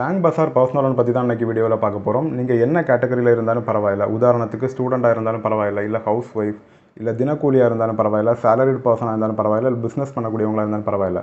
Bank பசார் personal loan பற்றி தான் இன்றைக்கி வீடியோவில் பார்க்க போகிறோம் நீங்கள் என்ன கேட்டகரியில் இருந்தாலும் பரவாயில்ல. உதாரணத்துக்கு ஸ்டூடெண்ட்டாக இருந்தாலும் பரவாயில்ல. இல்லை ஹவுஸ் ஒய்ஃப் இல்லை தினக்கூலியாக இருந்தாலும் பரவாயில்ல. சேலரிட் பர்சனாக இருந்தாலும் பரவாயில்ல. இல்லை பிஸ்னஸ் பண்ணக்கூடியவங்களாக இருந்தாலும் பரவாயில்ல.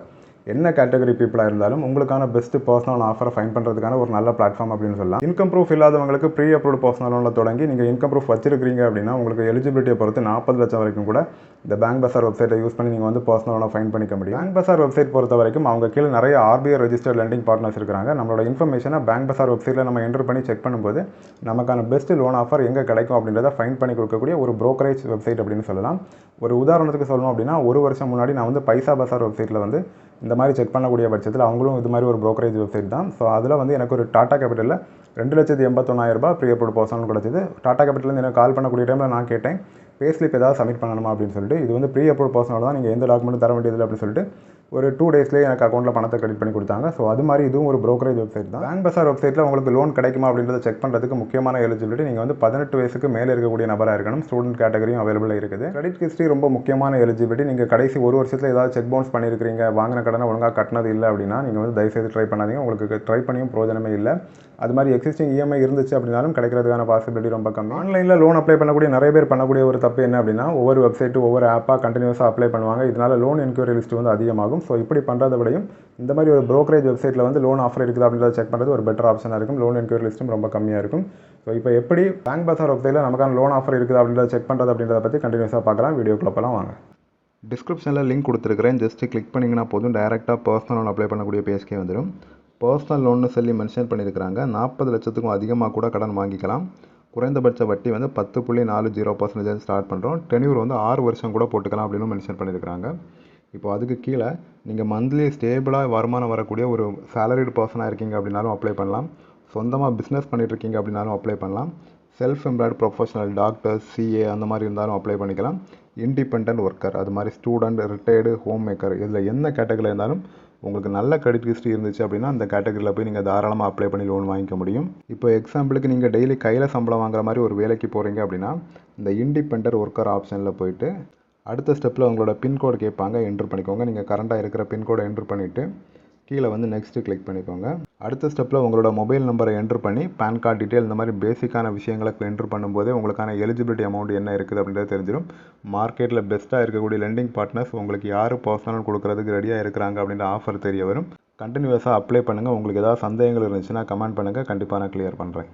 என்ன கேட்டகரி பீப்புளாக இருந்தாலும் உங்களுக்கான பெஸ்ட் பர்சனல் ஆஃபரை ஃபைன் பண்ணுறதுக்கான ஒரு நல்ல பிளாட்ஃபார்ம் அப்படின்னு சொல்லலாம். இன்கம் ப்ரூஃப் இல்லாதவங்களுக்கு ப்ரீ அப்ரூவ் பர்சனல் லோனில் தொடங்கி நீங்கள் இன்கம் ப்ரூஃப் வச்சிருக்கீங்க அப்படின்னா உங்களுக்கு எலிஜிபிலிட்டியை பொறுத்து நாற்பது லட்சம் வரைக்கும் கூட இந்த பேங்க் பசார் வெப்சைட்டை யூஸ் பண்ணி நீங்கள் வந்து பர்சனல் லோனை ஃபைன் பண்ணிக்க முடியும். பேங்க் பசார் வெப்சைட் பொறுத்த வரைக்கும் அவங்க கீழே நிறைய ஆர்பிஐ ரெஜிஸ்டர்ட் லெண்டிங் பார்ட்னர்ஸ் இருக்காங்க. நம்மளோட இன்ஃபர்மேஷனை பேங்க் பசார் வெப்சைட்டில் நம்ம என்டர் பண்ணி செக் பண்ணும்போது நமக்கான பெஸ்ட் லோன் ஆஃபர் எங்கே கிடைக்கும் அப்படின்றத ஃபைன் பண்ணி கொடுக்கக்கூடிய ஒரு ப்ரோக்கரேஜ் வெப்சைட் அப்படின்னு சொல்லலாம். ஒரு உதாரணத்துக்கு சொல்லணும் அப்படின்னா ஒரு வருஷம் முன்னாடி நான் வந்து பைசா பசார் வெப்சைட்டில் வந்து இந்த மாதிரி செக் பண்ணக்கூடிய பட்சத்தில் அவங்களும் இது மாதிரி ஒரு ப்ரோக்கரேஜ் வெப்சைட் தான். ஸோ அதில் வந்து எனக்கு ஒரு டாடா கேபிட்டலில் ரெண்டு லட்சத்தி எண்பத்தொன்னாயிரரூபா ரூபாய் ப்ரீ அப்ரூவ் பர்சனல் கிடச்சிது. டாடா கேபிட்டலேருந்து எனக்கு கால் பண்ணக்கூடிய டைமில் நான் கேட்டேன். பே ஸ்லிப் ஏதாவது சப்மிட் பண்ணணுமா அப்படின்னு சொல்லிட்டு இது வந்து ப்ரீ அப்ரூவ் பர்சனல் தான் நீங்கள் எந்த டாக்குமெண்ட்டும் தர வேண்டியதில்லை அப்படின்னு சொல்லிட்டு ஒரு டூ டேஸ்லேயே எனக்கு அக்கௌண்ட்டில் பணத்தை கிரெடிட் பண்ணி கொடுத்தாங்க. ஸோ அது மாதிரி இதுவும் ஒரு ப்ரோக்கரேஜ் வெப்சைட் தான். பேங்க் பசார் வெப்சைட்டில் உங்களுக்கு லோன் கிடைக்குமா அப்படின்றத செக் பண்ணுறதுக்கு முக்கியமான எலிஜிபிலிட்டி நீங்கள் வந்து பதினெட்டு வயசுக்கு மேலே இருக்கக்கூடிய நபராக இருக்கணும். ஸ்டூடெண்ட் கேட்டகரியும் அவைலபிள் இருக்குது. கிரெடிட் ஹிஸ்ட்ரி ரொம்ப முக்கியமான எலிஜிபிலிட்டி நீங்கள் கடைசி ஒரு வருஷத்தில் ஏதாவது செக் பவுன்ஸ் பண்ணியிருக்கிறீங்க வாங்கின கடனை ஒழுங்காக கட்டினது இல்லை அப்படின்னா நீங்கள் வந்து தயவுசெய்து ட்ரை பண்ணாதீங்க. உங்களுக்கு ட்ரை பண்ணியும் பிரோஜனமே இல்லை. அது மாதிரி எக்ஸிஸ்டிங் இஎம்ஐ இருந்துச்சு அப்படின்னாலும் கிடைக்கிறதுக்கான பாசிபிலிட்டி ரொம்ப கம்மி. ஆன்லைனில் லோன் அப்ளை பண்ணக்கூடிய நிறைய பேர் பண்ணக்கூடிய ஒரு தப்பு என்ன அப்படின்னா ஒவ்வொரு வெப்சைட்டு ஒவ்வொரு ஆப்பாக கண்டினியூஸாக அப்ளை பண்ணுவாங்க. இதனால லோன் என்கொயரி லிஸ்ட் வந்து அதிகமாகும். ஸோ இப்படி பண்ணுறத விடையும் இந்த மாதிரி ஒரு ப்ரோக்கரேஜ் வெப்சைட்டில் வந்து லோன் ஆஃபர் இருக்குது அப்படின்றத செக் பண்ணுறது ஒரு பெட்டர் ஆப்ஷனாக இருக்கும். லோன் என்கொயரி லிஸ்ட்டும் ரொம்ப கம்மியாக இருக்கும். ஸோ இப்போ எப்படி பேங்க் பசார் வெப்சைட்டில் நமக்கான லோன் ஆஃபர் இருக்குது அப்படின்றத செக் பண்ணுறது அப்படின்றத பற்றி கண்டினியூஸாக பார்க்கலாம். வீடியோக்குள்ளே போகலாம் வாங்க. டிஸ்கிரிப்ஷனில் லிங்க் கொடுத்துருக்கிறேன். ஜஸ்ட்டு கிளிக் பண்ணிங்கன்னா போதும். டேரெக்டாக பர்சனல் லோன் அப்ளை பண்ணக்கூடிய பேஜ்க்கே வந்துடும் பர்சனல் லோன்னு சொல்லி மென்ஷன் பண்ணியிருக்கிறாங்க நாற்பது லட்சத்துக்கும் அதிகமாக கூட கடன் வாங்கிக்கலாம். குறைந்தபட்ச வட்டி வந்து பத்து புள்ளி நாலு ஜீரோ பர்சன்டேஜ் ஸ்டார்ட் பண்ணுறோம் டென்யூர் வந்து ஆறு வருஷம் கூட போட்டுக்கலாம் அப்படின்னு மென்ஷன் பண்ணியிருக்கிறாங்க இப்போ அதுக்கு கீழே நீங்கள் மந்த்லி ஸ்டேபிளாக வருமானம் வரக்கூடிய ஒரு சேலரிடு பர்சனாக இருக்கீங்க அப்படின்னாலும் அப்ளை பண்ணலாம். சொந்தமாக பிஸ்னஸ் பண்ணிட்டு இருக்கீங்க அப்படின்னாலும் அப்ளை பண்ணலாம். Self employed professional doctor CA அந்த மாதிரி இருந்தாலும் அப்ளை பண்ணிக்கலாம். இண்டிபெண்ட் ஒர்க்கர் அது மாதிரி ஸ்டூடெண்ட் ரிட்டையர்டு ஹோம் மேக்கர் இதில் என்ன கேட்டகரியில் இருந்தாலும் உங்களுக்கு நல்ல கிரெடிட் ஹிஸ்ட்ரி இருந்துச்சு அப்படின்னா அந்த கேட்டகரியில் போய் நீங்கள் தாராளமாக அப்ளை பண்ணி லோன் வாங்கிக்க முடியும். இப்போ எக்ஸாம்பிளுக்கு நீங்கள் டெய்லி கையில் சம்பளம் வாங்குற மாதிரி ஒரு வேலைக்கு போகிறீங்க அப்படின்னா இந்த இண்டிபெண்ட் ஒர்க்கர் ஆப்ஷனில் போயிட்டு அடுத்த ஸ்டெப்பில் உங்களோட பின்கோடு கேட்பாங்க என்ட்ரு பண்ணிக்கோங்க. நீங்கள் கரண்ட்டாக இருக்கிற பின்கோடை என்ட்ரு பண்ணிவிட்டு கீழே வந்து நெக்ஸ்ட்டு கிளிக் பண்ணிக்கோங்க. அடுத்த ஸ்டெப்பில் உங்களோட மொபைல் நம்பரை என்ட்ரு பண்ணி பேன் கார்டு டீட்டெயில் இந்த மாதிரி பேசிக்கான விஷயங்களை என்ட்ரு பண்ணும்போதே உங்களுக்கான எலிஜிபிலிட்டி அமௌண்ட் என்ன இருக்குது அப்படின்றது தெரிஞ்சிடும் மார்க்கெட்டில் பெஸ்ட்டாக இருக்கக்கூடிய லெண்டிங் பார்ட்னர்ஸ் உங்களுக்கு யார் பர்சனல் கொடுக்குறதுக்கு ரெடியாக இருக்கிறாங்க அப்படின்ற ஆஃபர் தெரிய வரும். கண்டினியூஸாக அப்ளை பண்ணுங்கள் உங்களுக்கு ஏதாவது சந்தேகங்கள் இருந்துச்சுன்னா கமெண்ட் பண்ணுங்கள் கண்டிப்பாக நான் கிளியர் பண்ணுறேன்